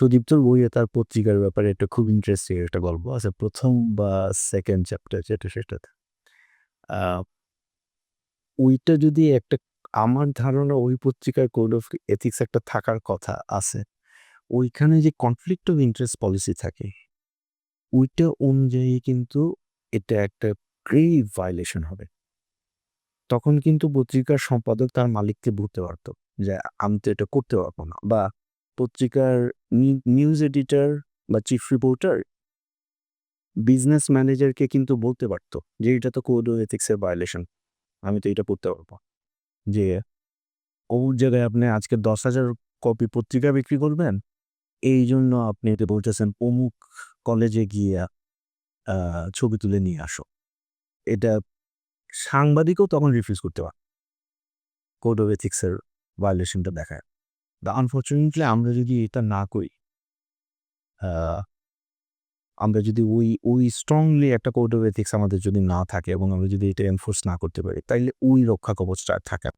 সুদীপ্তর বইয়ে তার পত্রিকার ব্যাপারে একটা খুব ইন্টারেস্টিং একটা গল্প আছে। প্রথম বা সেকেন্ড চ্যাপ্টার যেটা সেটাতে। ওইটা যদি একটা, আমার ধারণা ওই পত্রিকার কোড অফ এথিক্স একটা থাকার কথা আছে। ওইখানে যে কনফ্লিক্ট অফ ইন্টারেস্ট পলিসি থাকে, ওইটা অনুযায়ী কিন্তু এটা একটা গ্রেভ ভায়োলেশন হবে। তখন কিন্তু পত্রিকার সম্পাদক তার মালিককে বলতে পারতো যে, আমি তো এটা করতে পারব না। বা পত্রিকার নিউজ এডিটর বা চিফ রিপোর্টার বিজনেস ম্যানেজারকে কিন্তু বলতে পারতো যে এটা তো কোড অফ এথিক্সের ভায়োলেশন আমি তো এটা করতে পারব। যে ওর জায়গায় আপনি আজকে দশ হাজার কপি পত্রিকা বিক্রি করবেন, এই জন্য আপনি এটা বলতেছেন অমুক কলেজে গিয়ে ছবি তুলে নিয়ে আসো। এটা সাংবাদিকও তখন রিফিউজ করতে পারে কোড অফ এথিক্সের ভায়োলেশনটা দেখায়। আনফর্চুনেটলি আমরা যদি এটা না করি আমরা যদি ওই ওই স্ট্রংলি একটা কোড অফ এথিক্স আমাদের যদি না থাকে এবং আমরা যদি এটা এনফোর্স না করতে পারি, তাইলে ওই রক্ষা কবচটা আর থাকে।